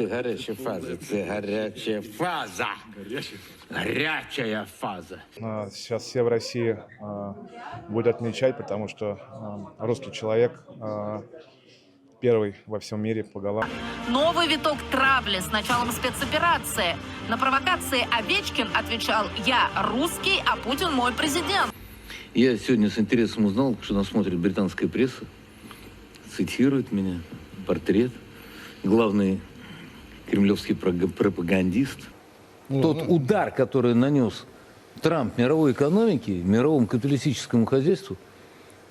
Це гаряча фаза, це гаряча фаза. Гаряча фаза. А, Сейчас все в России а, будут отмечать, потому что а, русский человек а, первый во всем мире по голам. Новый виток травли с началом спецоперации. На провокации Овечкин отвечал «Я русский, а Путин мой президент». Я сегодня с интересом узнал, что нас смотрит британская пресса, цитирует меня, портрет, главный кремлевский пропагандист. Тот удар, который нанес Трамп мировой экономике, мировому капиталистическому хозяйству,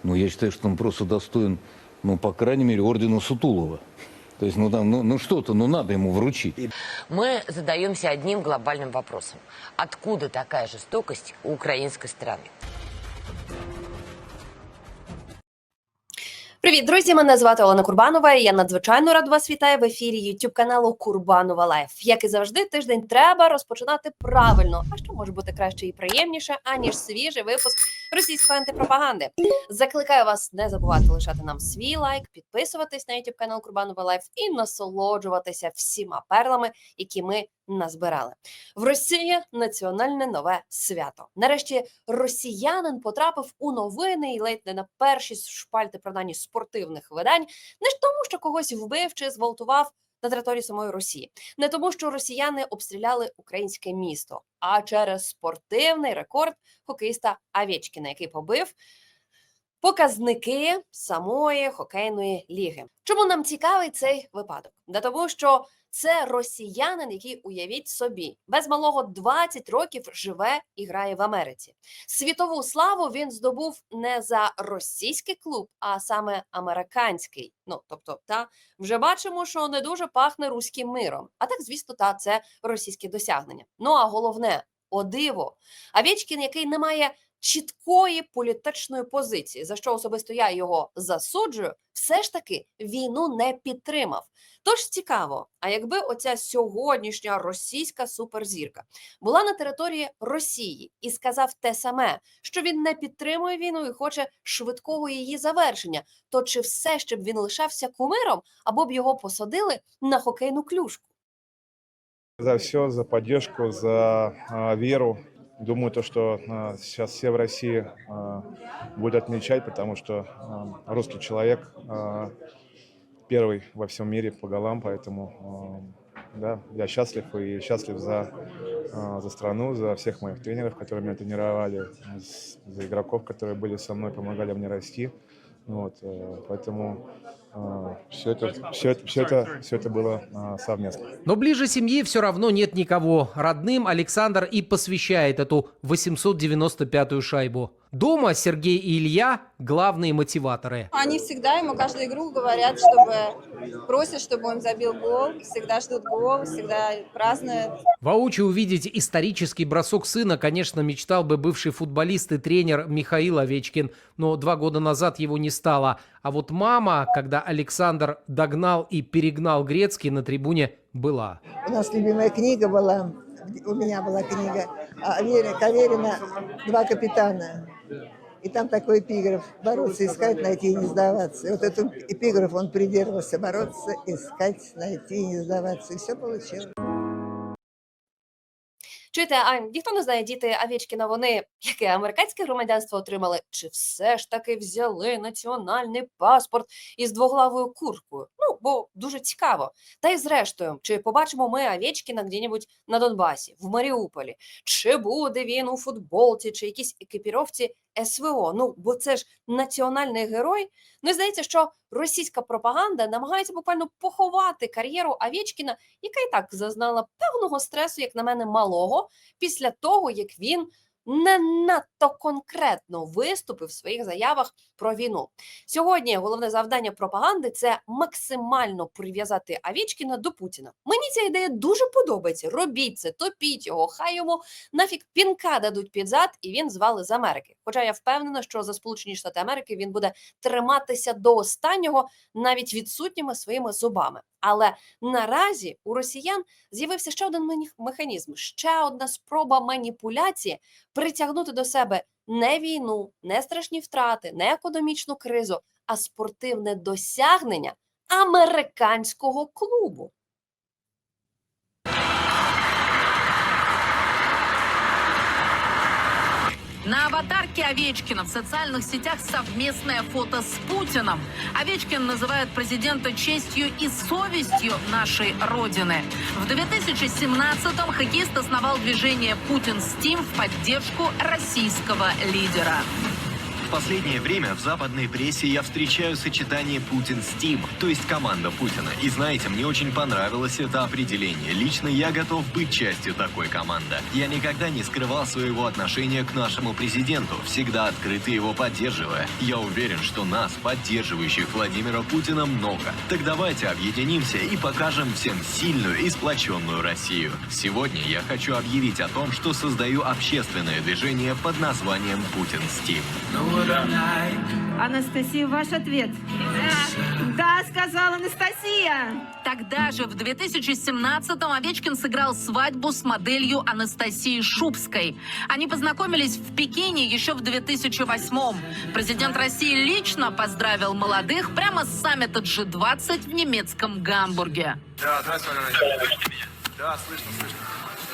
ну, я считаю, что он просто достоин, ну, по крайней мере, ордена Сутулова. То есть, ну, там, ну, ну что-то, ну, надо ему вручить. Мы задаемся одним глобальным вопросом. Откуда такая жестокость у украинской страны? Привіт, друзі! Мене звати Олена Курбанова. і Я надзвичайно рад вас вітаю в ефірі YouTube каналу Курбанова Лайф. Як і завжди, тиждень треба розпочинати правильно. А що може бути краще і приємніше, аніж свіжий випуск російської антипропаганди? Закликаю вас не забувати лишати нам свій лайк, підписуватись на YouTube канал Курбанова Лайф і насолоджуватися всіма перлами, які ми назбирали. В Росії національне нове свято. Нарешті росіянин потрапив у новини і ледь не на перші шпальти принаймні спортивних видань, не ж тому, що когось вбив чи зґвалтував на території самої Росії, не тому, що росіяни обстріляли українське місто, а через спортивний рекорд хокеїста Авєчкіна, який побив. Показники самої хокейної ліги. Чому нам цікавий цей випадок? Да тому, що це росіянин, який уявіть собі, без малого 20 років живе і грає в Америці. Світову славу він здобув не за російський клуб, а саме американський. Ну тобто, та вже бачимо, що не дуже пахне руським миром. А так, звісно, та це російське досягнення. Ну а головне, о диво, Авєчкін, який не має чіткої політичної позиції, за що особисто я його засуджую, все ж таки війну не підтримав. Тож цікаво, а якби оця сьогоднішня російська суперзірка була на території Росії і сказав те саме, що він не підтримує війну і хоче швидкого її завершення, то чи все ще б він лишався кумиром або б його посадили на хокейну клюшку? За все, за поддержку, за а, веру. Думаю, то, что а, сейчас все в России а, будут отмечать, потому что а, русский человек а, первый во всем мире по голам, поэтому а, да, я счастлив и счастлив за, а, за страну, за всех моих тренеров, которые меня тренировали, за игроков, которые были со мной, помогали мне расти. Вот, э, поэтому все это, все это, все это, все это было а, совместно. Но ближе семьи все равно нет никого. Родным Александр и посвящает эту 895-ю шайбу. Дома Сергей и Илья – главные мотиваторы. Они всегда ему каждую игру говорят, чтобы просят, чтобы он забил гол, всегда ждут гол, всегда празднуют. Воочию увидеть исторический бросок сына, конечно, мечтал бы бывший футболист и тренер Михаил Овечкин, но два года назад его не стало. А вот мама, когда Александр догнал и перегнал Грецкий на трибуне, была. У нас любимая книга была, у меня была книга а, Вере Каверина «Два капитана». И там такой эпиграф «Бороться, искать, найти и не сдаваться». И вот этот эпиграф он придерживался «Бороться, искать, найти и не сдаваться». И все получилось. Чуєте, а ніхто не знає, діти Авічкіна, вони яке американське громадянство отримали, чи все ж таки взяли національний паспорт із двоглавою куркою? Ну, бо дуже цікаво. Та й зрештою, чи побачимо ми Авічкіна где-небудь на Донбасі, в Маріуполі, чи буде він у футболці, чи якісь екіпіровці СВО? Ну, бо це ж національний герой. Ну, і здається, що російська пропаганда намагається буквально поховати кар'єру Авєчкіна, яка і так зазнала певного стресу, як на мене, малого, після того, як він не надто конкретно виступив в своїх заявах про війну. Сьогодні головне завдання пропаганди це максимально прив'язати Авічкіна до Путіна. Мені ця ідея дуже подобається. Робіть це, топіть його, хай йому нафіг пінка дадуть під зад, і він звали з Америки. Хоча я впевнена, що за Сполучені Штати Америки він буде триматися до останнього, навіть відсутніми своїми зубами. Але наразі у росіян з'явився ще один механізм, ще одна спроба маніпуляції притягнути до себе не війну, не страшні втрати, не економічну кризу, а спортивне досягнення американського клубу. Аватарки Овечкина в социальных сетях совместное фото с Путиным. Овечкин называет президента честью и совестью нашей Родины. В 2017-м хоккеист основал движение «Путин Стим» в поддержку российского лидера. В последнее время в западной прессе я встречаю сочетание «Путин-Стим», то есть команда Путина. И знаете, мне очень понравилось это определение. Лично я готов быть частью такой команды. Я никогда не скрывал своего отношения к нашему президенту, всегда открыто его поддерживая. Я уверен, что нас, поддерживающих Владимира Путина, много. Так давайте объединимся и покажем всем сильную и сплоченную Россию. Сегодня я хочу объявить о том, что создаю общественное движение под названием «Путин-Стим». Анастасия, ваш ответ. Да, сказала Анастасия. Тогда же, в 2017-м, Овечкин сыграл свадьбу с моделью Анастасией Шубской. Они познакомились в Пекине еще в 2008-м. Президент России лично поздравил молодых прямо с саммита G20 в немецком Гамбурге. Да, здравствуйте. Да, слышно, слышно.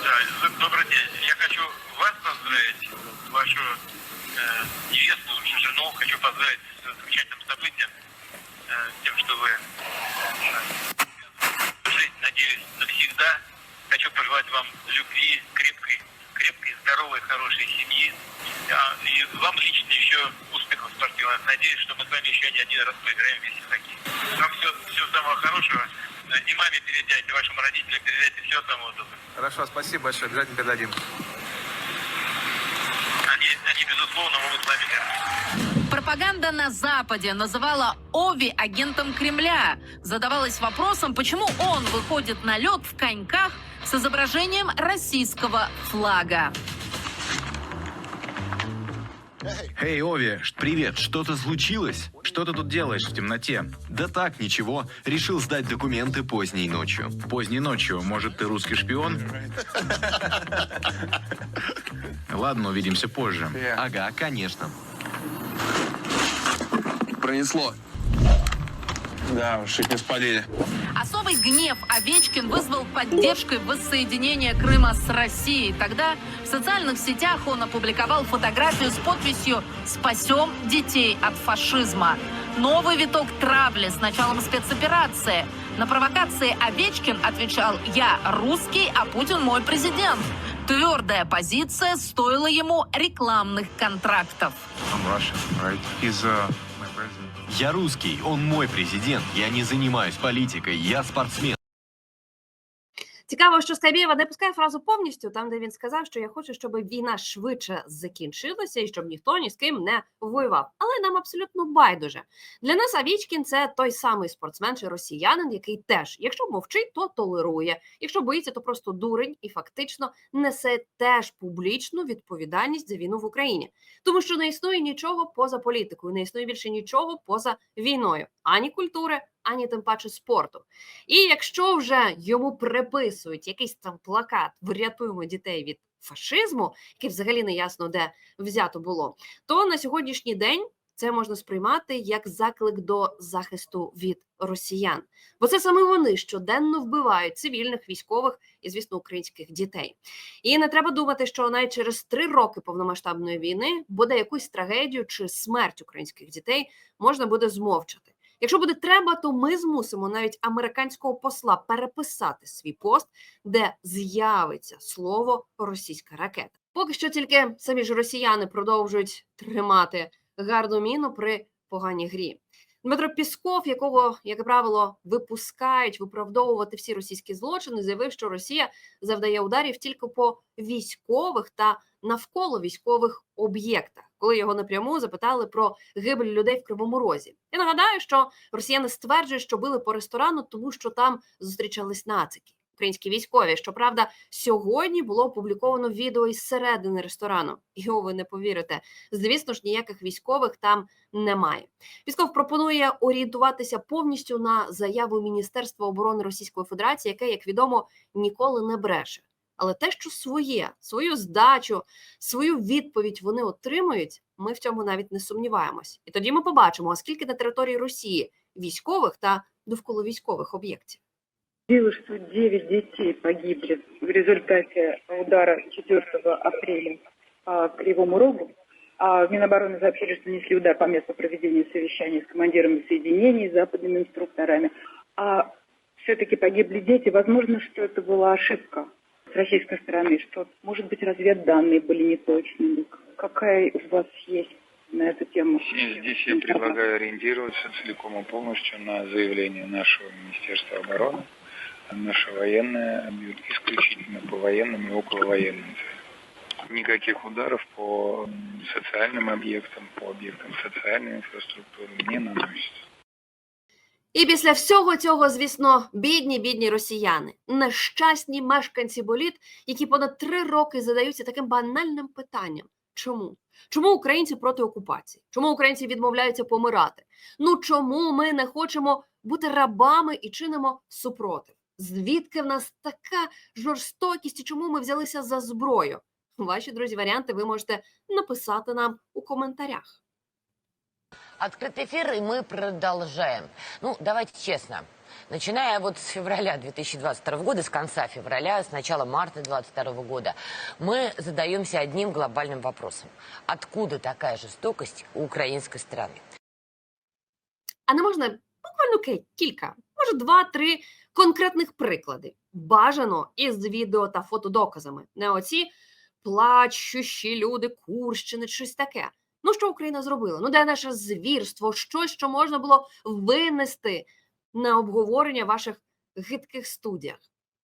Да, добрый день. Я хочу вас поздравить, вашу э, невесту, жену. Хочу поздравить с замечательным событием, э, тем, что вы э, жить, надеюсь, навсегда. Хочу пожелать вам любви, крепкой, крепкой, здоровой, хорошей семьи. А, и вам лично еще успехов спортивных. Надеюсь, что мы с вами еще не один раз поиграем вместе хоккей. Вам все, всего самого хорошего. Э, И маме передайте, вашим родителям передайте всего самого доброго. Хорошо, спасибо большое, обязательно передадим. Они, безусловно, могут гордиться. Пропаганда на Западе называла Ови агентом Кремля. Задавалась вопросом, почему он выходит на лед в коньках с изображением российского флага. Эй, Ови, привет, что-то случилось? Что ты тут делаешь в темноте? Да так, ничего. Решил сдать документы поздней ночью. Поздней ночью. Может, ты русский шпион? Ладно, увидимся позже. Ага, конечно. Пронесло. Да, уж не спалили. Особый гнев Овечкин вызвал поддержкой воссоединения Крыма с Россией. Тогда в социальных сетях он опубликовал фотографию с подписью «Спасем детей от фашизма». Новый виток травли с началом спецоперации. На провокации Овечкин отвечал «Я русский, а Путин мой президент». Твердая позиция стоила ему рекламных контрактов. Я русский, он мой президент. Я не занимаюсь политикой, я спортсмен. Цікаво, що Скайбєєва не пускає фразу повністю, там де він сказав, що я хочу, щоб війна швидше закінчилася і щоб ніхто ні з ким не воював. Але нам абсолютно байдуже. Для нас Авічкін це той самий спортсмен чи росіянин, який теж, якщо мовчить, то толерує. Якщо боїться, то просто дурень і фактично несе теж публічну відповідальність за війну в Україні, тому що не існує нічого поза політикою, не існує більше нічого поза війною, ані культури, ані тим паче спорту. І якщо вже йому приписують якийсь там плакат Врятуємо дітей від фашизму, який взагалі не ясно де взято було, то на сьогоднішній день це можна сприймати як заклик до захисту від росіян, бо це саме вони щоденно вбивають цивільних, військових і, звісно, українських дітей. І не треба думати, що навіть через три роки повномасштабної війни буде якусь трагедію чи смерть українських дітей можна буде змовчати. Якщо буде треба, то ми змусимо навіть американського посла переписати свій пост, де з'явиться слово російська ракета. Поки що тільки самі ж росіяни продовжують тримати гарну міну при поганій грі. Дмитро Пісков, якого, як правило, випускають виправдовувати всі російські злочини, заявив, що Росія завдає ударів тільки по військових та навколо військових об'єктах, коли його напряму запитали про гибель людей в Кривому Розі. Я нагадаю, що росіяни стверджують, що били по ресторану, тому що там зустрічались нацики. Українські військові, щоправда, сьогодні було опубліковано відео із середини ресторану. Його ви не повірите. Звісно ж, ніяких військових там немає. Пісков пропонує орієнтуватися повністю на заяву Міністерства оборони Російської Федерації, яке, як відомо, ніколи не бреше. Але те, що своє, свою здачу, свою відповідь вони отримують, ми в цьому навіть не сумніваємось. І тоді ми побачимо, оскільки на території Росії військових та довкола військових об'єктів. Видела, что 9 детей погибли в результате удара 4 апреля по Кривому Рогу. А в Минобороны сообщили, что нанесли удар по месту проведения совещаний с командирами соединений, западными инструкторами. А все-таки погибли дети. Возможно, что это была ошибка С российской стороны, что, может быть, разведданные были неточными. Какая у вас есть на эту тему? Здесь я предлагаю ориентироваться целиком и полностью на заявление нашего Министерства обороны. Наша военная бьет исключительно по военным и околовоенным целям. Никаких ударов по социальным объектам, по объектам социальной инфраструктуры не наносится. І після всього цього, звісно, бідні, бідні росіяни, нещасні мешканці боліт, які понад три роки задаються таким банальним питанням: чому? Чому українці проти окупації? Чому українці відмовляються помирати? Ну чому ми не хочемо бути рабами і чинимо супротив? Звідки в нас така жорстокість і чому ми взялися за зброю? Ваші друзі, варіанти ви можете написати нам у коментарях. Открытый эфир, и мы продолжаем. Ну, давайте честно. Начиная вот с февраля 2022 года, с конца февраля, с начала марта 2022 года, мы задаемся одним глобальным вопросом. Откуда такая жестокость у украинской страны? А не можна буквально ки- кілька, може два-три конкретних приклади. Бажано із відео та фотодоказами. Не оці плачущі люди Курщини, щось таке. Ну що Україна зробила? Ну де наше звірство? Щось, що можна було винести на обговорення в ваших гидких студіях?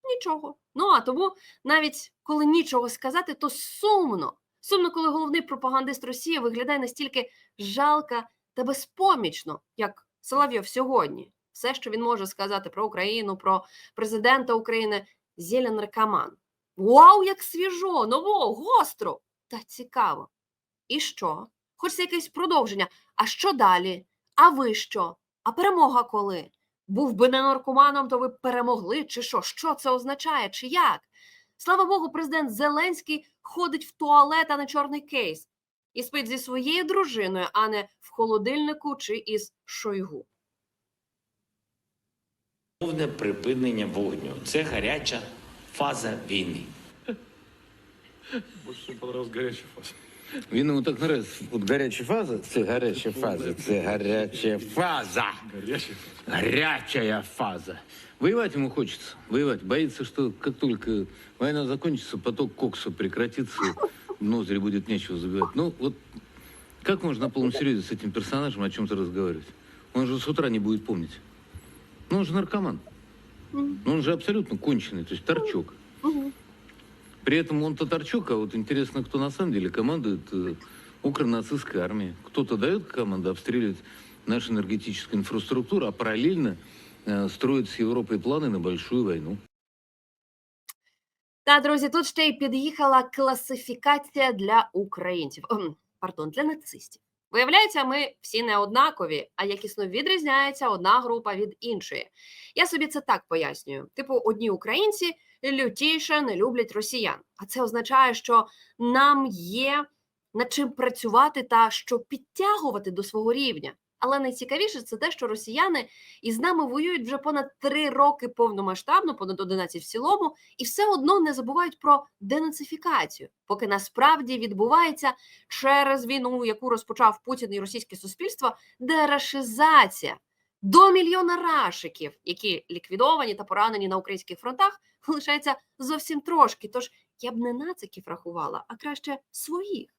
Нічого. Ну а тому, навіть коли нічого сказати, то сумно. Сумно, коли головний пропагандист Росії виглядає настільки жалко та безпомічно, як Соловйов сьогодні. Все, що він може сказати про Україну, про президента України, зелен наркоман. Вау, як свіжо, ново, гостро та цікаво. І що? Хочеться якесь продовження. А що далі? А ви що? А перемога коли? Був би не наркоманом, то ви б перемогли, чи що? Що це означає, чи як? Слава Богу, президент Зеленський ходить в туалет, а не чорний кейс, і спить зі своєю дружиною, а не в холодильнику чи із Шойгу. Повне припинення вогню. Це гаряча фаза війни. Больше понравилась горячая фаза. Він йому так нравится. Вот горячая фаза, це горячая фаза, це горячая фаза. Горячая фаза. Воевать ему хочется. Воевать. Боится, что как только война закончится, поток кокса прекратится, в ноздри будет нечего забивать. Ну, вот как можно на полном серьезе с этим персонажем о чем-то разговаривать? Он же с утра не будет помнить. Ну, он же наркоман. Ну, он же абсолютно конченый, то есть торчок. При этом он Татарчук, а вот интересно, кто на самом деле командует э, укронацистской армией. Кто-то дает команду обстреливать нашу энергетическую инфраструктуру, а параллельно э, строит с Европой планы на большую войну. Та, друзі, тут ще й під'їхала класифікація для українців. Ем, Пардон, для нацистів. Виявляється, ми всі не однакові, а якісно відрізняється одна група від іншої. Я собі це так пояснюю: типу, одні українці лютіше не люблять росіян. А це означає, що нам є над чим працювати та що підтягувати до свого рівня. Але найцікавіше це те, що росіяни із нами воюють вже понад три роки повномасштабно, понад 11 в цілому, і все одно не забувають про денацифікацію, поки насправді відбувається через війну, яку розпочав Путін і російське суспільство, дерашизація. До мільйона рашиків, які ліквідовані та поранені на українських фронтах, лишається зовсім трошки. Тож я б не нациків рахувала, а краще своїх.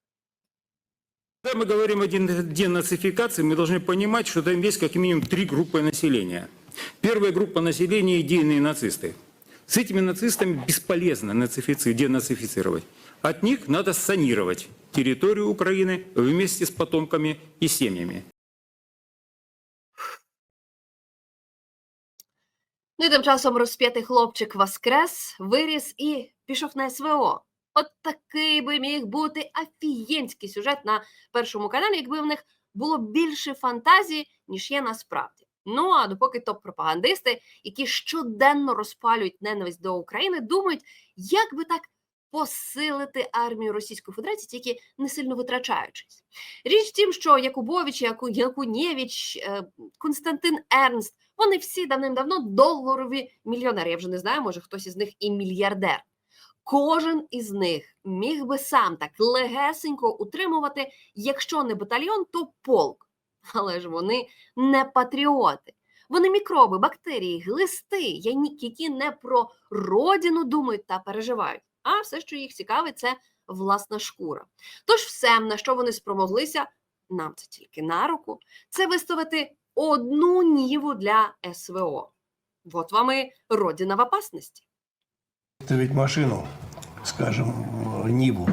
Когда мы говорим о ден- денацификации, мы должны понимать, что там есть как минимум три группы населения. Первая группа населения – идейные нацисты. С этими нацистами бесполезно нацифици- денацифицировать. От них надо санировать территорию Украины вместе с потомками и семьями. Ну і тим часом розп'ятий хлопчик воскрес, виріс і пішов на СВО. От такий би міг бути афієнський сюжет на першому каналі, якби в них було більше фантазії, ніж є насправді. Ну а допоки топ-пропагандисти, які щоденно розпалюють ненависть до України, думають, як би так посилити армію Російської Федерації, тільки не сильно витрачаючись. Річ в тім, що Якубович, Яку, Якунєвич, е, Константин Ернст, вони всі давним-давно доларові мільйонери. Я вже не знаю, може хтось із них і мільярдер. кожен із них міг би сам так легесенько утримувати, якщо не батальйон, то полк. Але ж вони не патріоти. Вони мікроби, бактерії, глисти, які не про родину думають та переживають, а все, що їх цікавить, це власна шкура. Тож все, на що вони спромоглися, нам це тільки на руку, це виставити одну ніву для СВО. От вам і родина в опасності. Ставить машину, скажем, в Ниву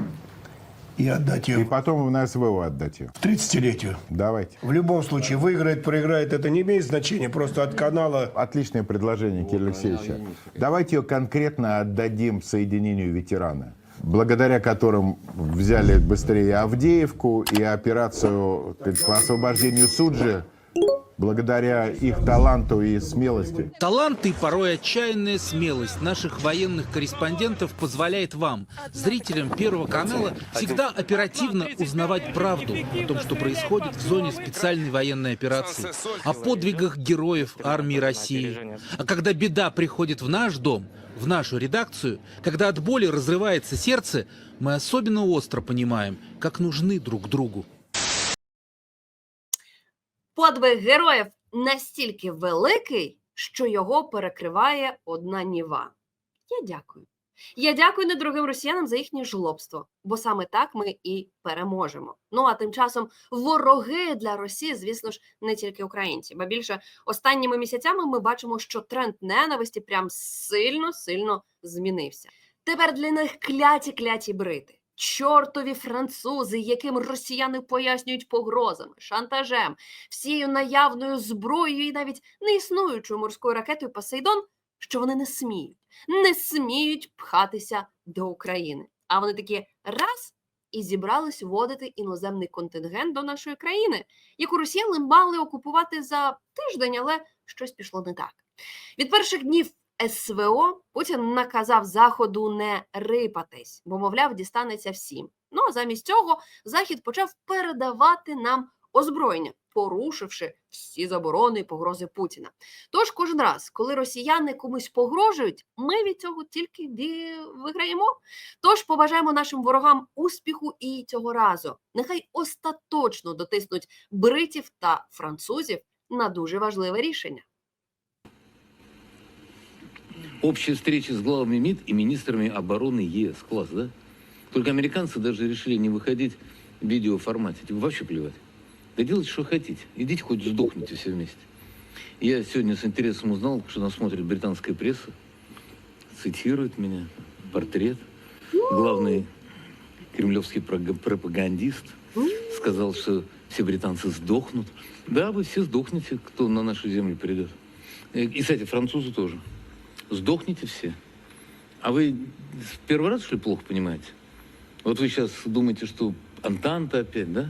и отдать ее. И потом на СВО отдать ее. К 30-летию. Давайте. В любом случае, выиграет, проиграет, это не имеет значения. Просто от канала Отличное предложение, Кирилл Алексеевича. Давайте ее конкретно отдадим соединению ветерана, благодаря которым взяли быстрее Авдеевку и операцию так сказать, по освобождению Суджи, благодаря их таланту и смелости. Талант и порой отчаянная смелость наших военных корреспондентов позволяет вам, зрителям Первого канала, всегда оперативно узнавать правду о том, что происходит в зоне специальной военной операции, о подвигах героев армии России. А когда беда приходит в наш дом, в нашу редакцию, когда от боли разрывается сердце, мы особенно остро понимаем, как нужны друг другу. Подвиг героїв настільки великий, що його перекриває одна ніва. Я дякую. Я дякую недорогим росіянам за їхнє жлобство, бо саме так ми і переможемо. Ну а тим часом вороги для Росії, звісно ж, не тільки українці, ба більше останніми місяцями ми бачимо, що тренд ненависті прям сильно сильно змінився. Тепер для них кляті кляті брити. Чортові французи, яким росіяни пояснюють погрозами, шантажем, всією наявною зброєю і навіть неіснуючою морською ракетою Посейдон, що вони не сміють, не сміють пхатися до України. А вони такі раз і зібрались вводити іноземний контингент до нашої країни, яку росіяни мали окупувати за тиждень, але щось пішло не так. Від перших днів СВО Путін наказав Заходу не рипатись, бо, мовляв, дістанеться всім. Ну а замість цього Захід почав передавати нам озброєння, порушивши всі заборони і погрози Путіна. Тож кожен раз, коли росіяни комусь погрожують, ми від цього тільки виграємо. Тож побажаємо нашим ворогам успіху і цього разу. Нехай остаточно дотиснуть бритів та французів на дуже важливе рішення. Общая встреча с главами МИД и министрами обороны ЕС. Класс, да? Только американцы даже решили не выходить в видеоформате. Типа вообще плевать. Да делайте, что хотите. Идите хоть сдохните все вместе. Я сегодня с интересом узнал, что нас смотрит британская пресса. Цитирует меня. Портрет. Главный кремлевский пропагандист сказал, что все британцы сдохнут. Да, вы все сдохнете, кто на нашу землю придет. Э, И, кстати, французы тоже. Сдохните все. А вы в первый раз, что ли, плохо понимаете? Вот вы сейчас думаете, что Антанта опять, да?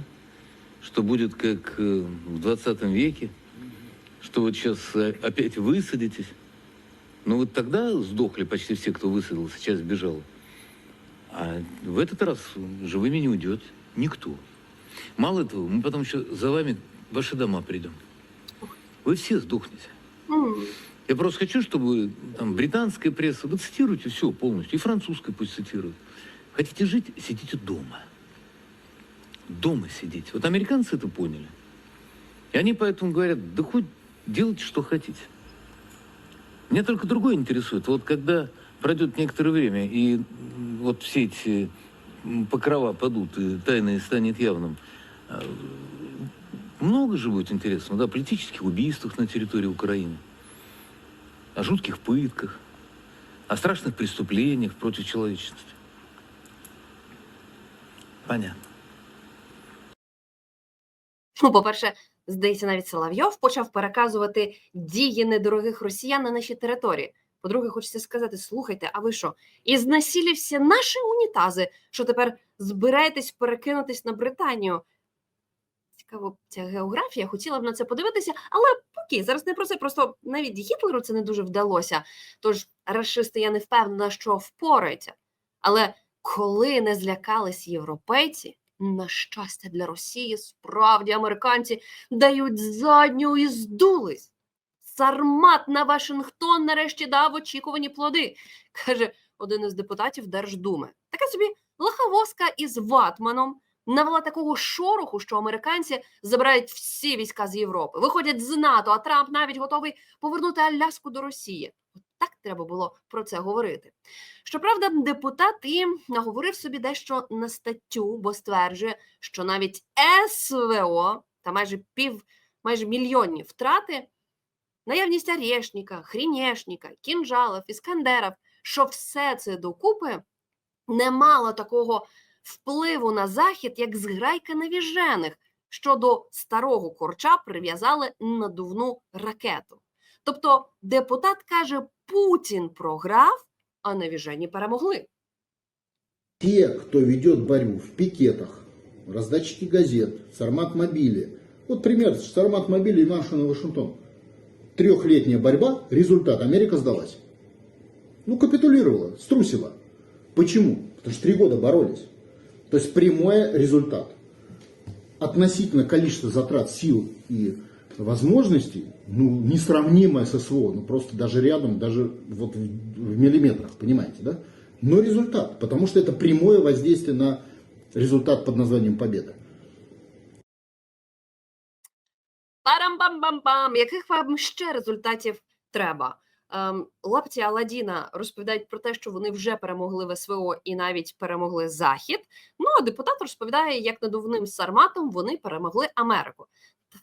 Что будет как э, в 20 веке? Что вот сейчас э, опять высадитесь? Ну вот тогда сдохли почти все, кто высадился, часть сбежала. А в этот раз живыми не уйдет никто. Мало того, мы потом еще за вами в ваши дома придем. Вы все сдохнете. Я просто хочу, чтобы там британская пресса, вы цитируйте все полностью, и французская пусть цитирует. Хотите жить, сидите дома. Дома сидите. Вот американцы это поняли. И они поэтому говорят, да хоть делайте, что хотите. Меня только другое интересует. Вот когда пройдет некоторое время, и вот все эти покрова падут, и тайное станет явным, а, много же будет интересного, да, политических убийствах на территории Украины о жутких пытках, о страшных преступлениях против человечности. Понятно. Ну, по-перше, здається, навіть Соловйов почав переказувати дії недорогих росіян на нашій території. По-друге, хочеться сказати: слухайте, а ви що? І знасілі всі наші унітази, що тепер збираєтесь перекинутись на Британію. Цікаво, ця географія, хотіла б на це подивитися, але окей, зараз не про це. Просто навіть Гітлеру це не дуже вдалося. Тож расисти, я не впевнена, що впораються. Але коли не злякались європейці, на щастя для Росії, справді американці дають задню і здулись. Сармат на Вашингтон нарешті дав очікувані плоди. Каже, один із депутатів Держдуми. Така собі лахавоска із ватманом навела такого шороху, що американці забирають всі війська з Європи, виходять з НАТО, а Трамп навіть готовий повернути Аляску до Росії. От так треба було про це говорити. Щоправда, депутат і наговорив собі дещо на статтю, бо стверджує, що навіть СВО та майже пів, майже мільйонні втрати, наявність Орешника, Хрінєшніка, Кінжалов, Іскандеров, що все це докупи не мало такого впливу на захід, як зграйка навіжених, що до старого корча прив'язали надувну ракету. Тобто депутат каже, Путін програв, а навіжені перемогли. Те, кто ведет борьбу в пикетах, раздатчики газет, Сармат Мобили. Вот пример, Сармат Мобили и маршал на Вашингтон. Трехлетняя борьба, результат, Америка сдалась. Ну, капитулировала, струсила. Почему? Потому что три года боролись. То есть прямой результат. Относительно количества затрат сил и возможностей, ну, несравнимое с СВО, ну, просто даже рядом, даже вот в, в миллиметрах, понимаете, да? Но результат, потому что это прямое воздействие на результат под названием победа. Парам-бам-бам-бам! Яких вам ще результатів треба? Ем, лапці Аладдіна розповідають про те, що вони вже перемогли в СВО і навіть перемогли Захід. Ну а депутат розповідає, як надувним сарматом вони перемогли Америку.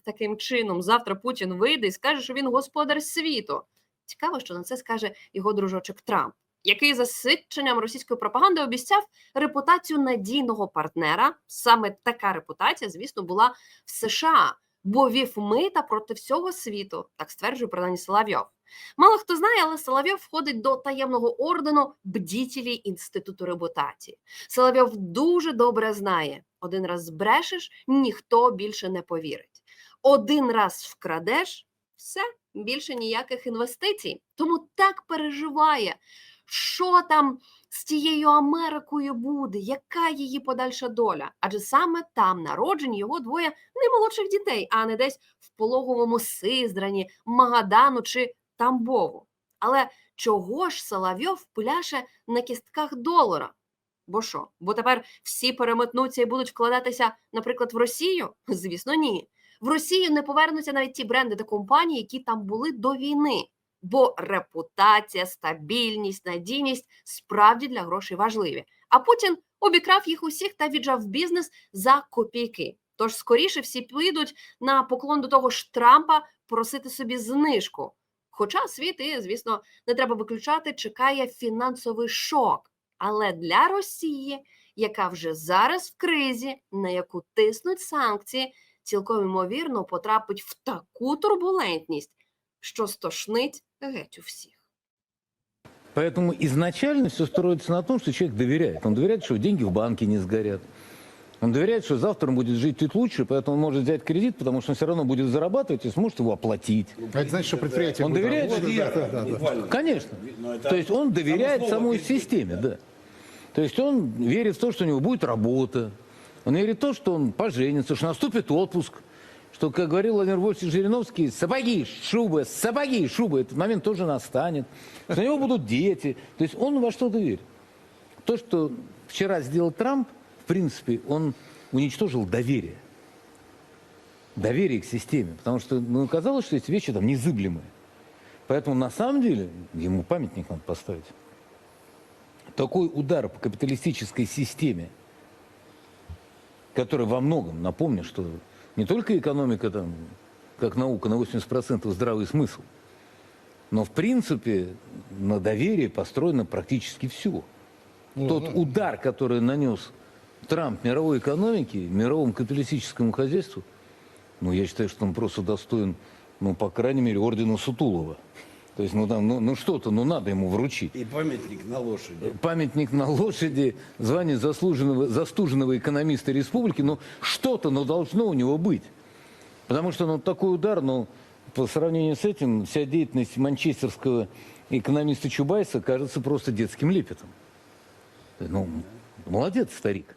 Таким чином, завтра Путін вийде і скаже, що він господар світу. Цікаво, що на це скаже його дружочок Трамп, який за свідченням російської пропаганди обіцяв репутацію надійного партнера. Саме така репутація, звісно, була в США, бо вів мита проти всього світу, так стверджує принаймні Соловйов. Мало хто знає, але Соловйов входить до таємного ордену бдітелі інституту репутації. Соловйов дуже добре знає: один раз збрешеш, ніхто більше не повірить. Один раз вкрадеш, все більше ніяких інвестицій. Тому так переживає, що там з тією Америкою буде, яка її подальша доля? Адже саме там народжені його двоє наймолодших дітей, а не десь в пологовому Сиздрані, Магадану чи Тамбову. Але чого ж Соловйов пляше на кістках долара? Бо що? Бо тепер всі переметнуться і будуть вкладатися, наприклад, в Росію? Звісно, ні. В Росію не повернуться навіть ті бренди та компанії, які там були до війни. Бо репутація, стабільність, надійність справді для грошей важливі. А Путін обікрав їх усіх та віджав бізнес за копійки. Тож скоріше всі підуть на поклон до того ж Трампа просити собі знижку. Хоча світ, і, звісно, не треба виключати, чекає фінансовий шок. Але для Росії, яка вже зараз в кризі, на яку тиснуть санкції, цілком ймовірно потрапить в таку турбулентність, що стошнить геть у всіх. Поэтому изначально все строится на том, что человек доверяет. Он доверяет, что деньги в банке не сгорят. Он доверяет, что завтра он будет жить чуть лучше, поэтому он может взять кредит, потому что он все равно будет зарабатывать и сможет его оплатить. А это значит, что предприятие Он будет доверяет, работать? Да, да, да. Конечно. То есть он доверяет самой системе, да. То есть он верит в то, что у него будет работа. Он верит в то, что он поженится, что наступит отпуск. Что, как говорил Владимир Вольфович Жириновский, сапоги, шубы, сапоги, шубы, этот момент тоже настанет. Что у него будут дети. То есть он во что-то верит. То, что вчера сделал Трамп, в принципе, он уничтожил доверие. Доверие к системе. Потому что ну, казалось, что эти вещи там незыблемые. Поэтому на самом деле ему памятник надо поставить. Такой удар по капиталистической системе, который во многом, напомню, что не только экономика там, как наука на 80% здравый смысл, но в принципе на доверии построено практически все. Тот удар, который нанес Трамп мировой экономике, мировому капиталистическому хозяйству, ну, я считаю, что он просто достоин, ну, по крайней мере, ордена Сутулова. То есть, ну, там, ну, ну что-то, ну, надо ему вручить. И памятник на лошади. Памятник на лошади, звание заслуженного, застуженного экономиста республики, ну, что-то, ну, должно у него быть. Потому что, ну, такой удар, ну, по сравнению с этим, вся деятельность манчестерского экономиста Чубайса кажется просто детским лепетом. Ну, молодец, старик.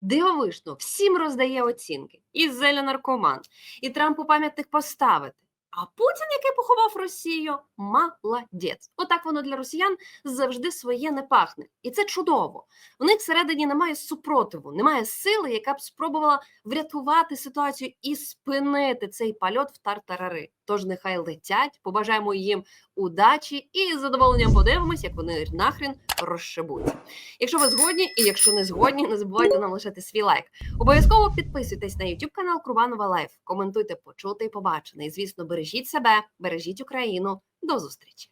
Дивовижно, всім роздає оцінки. І Зеля наркоман, і Трампу пам'ятник поставити. А Путін, який поховав Росію, молодець. Отак воно для росіян завжди своє не пахне. І це чудово. В них всередині немає супротиву, немає сили, яка б спробувала врятувати ситуацію і спинити цей польот в тартарари. Тож нехай летять, побажаємо їм удачі і з задоволенням подивимось, як вони нахрін розшибуться. Якщо ви згодні, і якщо не згодні, не забувайте нам лишати свій лайк. Обов'язково підписуйтесь на YouTube канал Курбанова Лайф. Коментуйте, почути і побачене. І звісно, бережіть себе, бережіть Україну. До зустрічі.